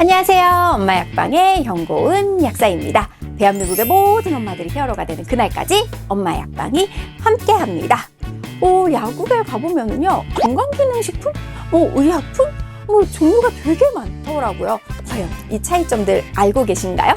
안녕하세요. 엄마 약방의 현고은 약사입니다. 대한민국의 모든 엄마들이 히어로가 되는 그날까지 엄마 약방이 함께 합니다. 오, 약국에 가보면은요, 건강기능식품, 뭐, 의약품, 뭐, 종류가 되게 많더라고요. 과연 이 차이점들 알고 계신가요?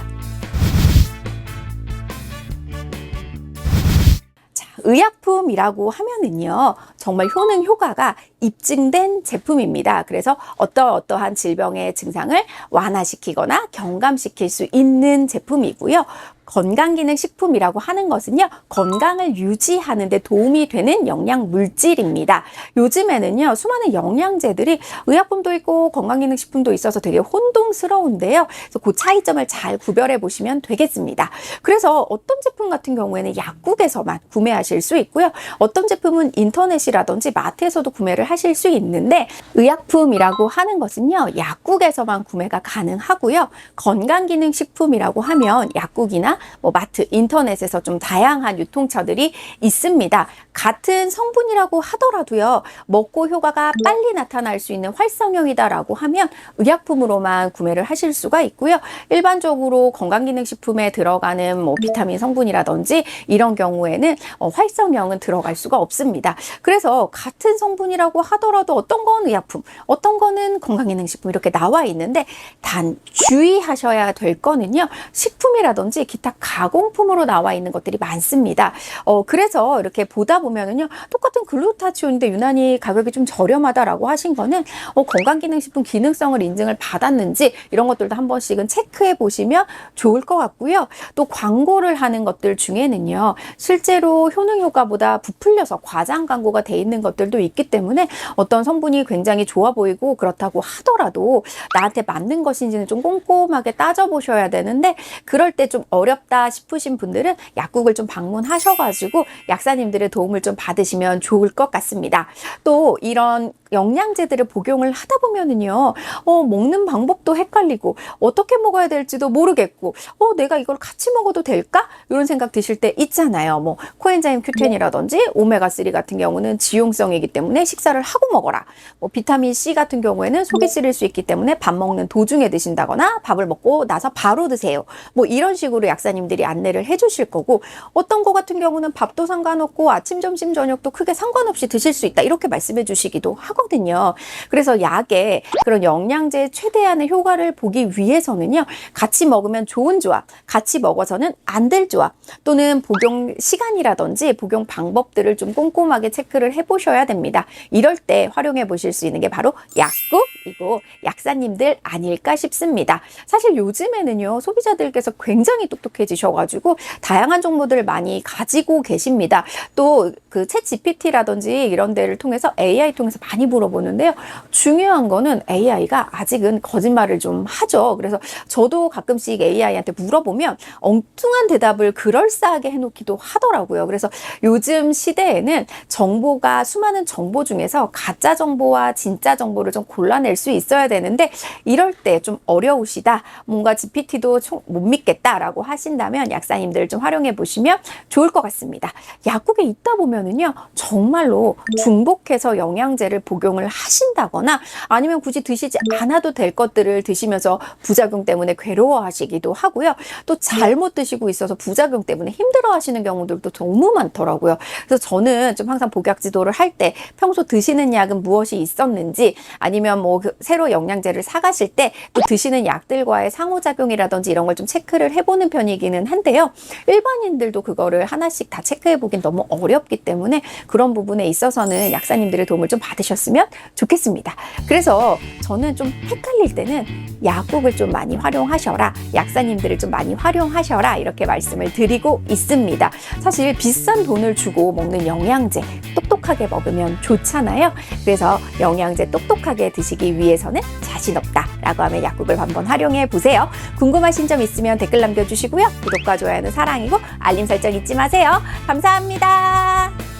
자, 의약품이라고 하면은요, 정말 효능 효과가 입증된 제품입니다. 그래서 어떠어떠한 질병의 증상을 완화시키거나 경감시킬 수 있는 제품이고요. 건강기능식품이라고 하는 것은요, 건강을 유지하는 데 도움이 되는 영양 물질입니다. 요즘에는요, 수많은 영양제들이 의약품도 있고 건강기능식품도 있어서 되게 혼동스러운데요. 그래서 그 차이점을 잘 구별해 보시면 되겠습니다. 그래서 어떤 제품 같은 경우에는 약국에서만 구매하실 수 있고요. 어떤 제품은 인터넷이라든지 마트에서도 구매를 하실 수 있는데 의약품이라고 하는 것은요, 약국에서만 구매가 가능하고요. 건강기능식품이라고 하면 약국이나 뭐 마트, 인터넷에서 좀 다양한 유통처들이 있습니다. 같은 성분이라고 하더라도요, 먹고 효과가 빨리 나타날 수 있는 활성형이다라고 하면 의약품으로만 구매를 하실 수가 있고요. 일반적으로 건강기능식품에 들어가는 뭐 비타민 성분이라든지 이런 경우에는 어, 활성형은 들어갈 수가 없습니다. 그래서 같은 성분이라고 하더라도 어떤 건 의약품, 어떤 거는 건강기능식품 이렇게 나와 있는데 단 주의하셔야 될 거는요. 식품이라든지 기타 가공품으로 나와 있는 것들이 많습니다. 어, 그래서 이렇게 보다 보면은요. 똑같은 글루타치온인데 유난히 가격이 좀 저렴하다라고 하신 거는 어, 건강기능식품 기능성을 인증을 받았는지 이런 것들도 한 번씩은 체크해 보시면 좋을 것 같고요. 또 광고를 하는 것들 중에는요. 실제로 효능 효과보다 부풀려서 과장 광고가 돼 있는 것들도 있기 때문에 어떤 성분이 굉장히 좋아 보이고 그렇다고 하더라도 나한테 맞는 것인지는 좀 꼼꼼하게 따져보셔야 되는데 그럴 때 좀 어 렵다 싶으신 분들은 약국을 좀 방문하셔가지고 약사님들의 도움을 좀 받으시면 좋을 것 같습니다. 또 이런 영양제들을 복용을 하다 보면은요, 어, 먹는 방법도 헷갈리고, 어떻게 먹어야 될지도 모르겠고, 어, 내가 이걸 같이 먹어도 될까? 이런 생각 드실 때 있잖아요. 뭐, 코엔자임 Q10이라든지, 오메가3 같은 경우는 지용성이기 때문에 식사를 하고 먹어라. 뭐, 비타민C 같은 경우에는 속이 쓰릴 수 있기 때문에 밥 먹는 도중에 드신다거나, 밥을 먹고 나서 바로 드세요. 뭐, 이런 식으로 약 사님들이 안내를 해주실 거고, 어떤 거 같은 경우는 밥도 상관없고, 아침, 점심, 저녁도 크게 상관없이 드실 수 있다. 이렇게 말씀해 주시기도 하거든요. 그래서 약에 그런 영양제의 최대한의 효과를 보기 위해서는요. 같이 먹으면 좋은 조합, 같이 먹어서는 안 될 조합, 또는 복용 시간이라든지 복용 방법들을 좀 꼼꼼하게 체크를 해보셔야 됩니다. 이럴 때 활용해 보실 수 있는 게 바로 약국이고 약사님들 아닐까 싶습니다. 사실 요즘에는요. 소비자들께서 굉장히 똑똑 해지셔가지고 다양한 정보들을 많이 가지고 계십니다. 또 그챗 GPT라든지 이런 데를 통해서 AI 통해서 많이 물어보는데요. 중요한 거는 AI가 아직은 거짓말을 좀 하죠. 그래서 저도 가끔씩 AI한테 물어보면 엉뚱한 대답을 그럴싸하게 해놓기도 하더라고요. 그래서 요즘 시대에는 정보가 수많은 정보 중에서 가짜 정보와 진짜 정보를 좀 골라낼 수 있어야 되는데 이럴 때 좀 어려우시다. 뭔가 GPT도 못 믿겠다라고 하 신다면 약사님들 좀 활용해 보시면 좋을 것 같습니다. 약국에 있다 보면은요. 정말로 중복해서 영양제를 복용을 하신다거나 아니면 굳이 드시지 않아도 될 것들을 드시면서 부작용 때문에 괴로워하시기도 하고요. 또 잘못 드시고 있어서 부작용 때문에 힘들어 하시는 경우들도 너무 많더라고요. 그래서 저는 좀 항상 복약 지도를 할 때 평소 드시는 약은 무엇이 있었는지 아니면 뭐그 새로 영양제를 사가실 때 또 드시는 약들과의 상호작용이라든지 이런 걸 좀 체크를 해보는 편 이기는 한데요. 일반인들도 그거를 하나씩 다 체크해 보긴 너무 어렵기 때문에 그런 부분에 있어서는 약사님들의 도움을 좀 받으셨으면 좋겠습니다. 그래서 저는 좀 헷갈릴 때는 약국을 좀 많이 활용하셔라. 약사님들을 좀 많이 활용하셔라. 이렇게 말씀을 드리고 있습니다. 사실 비싼 돈을 주고 먹는 영양제 똑똑하게 먹으면 좋잖아요. 그래서 영양제 똑똑하게 드시기 위해서는 자신 없다 라고 하면 약국을 한번 활용해 보세요. 궁금하신 점 있으면 댓글 남겨주시고요. 구독과 좋아요는 사랑이고 알림 설정 잊지 마세요. 감사합니다.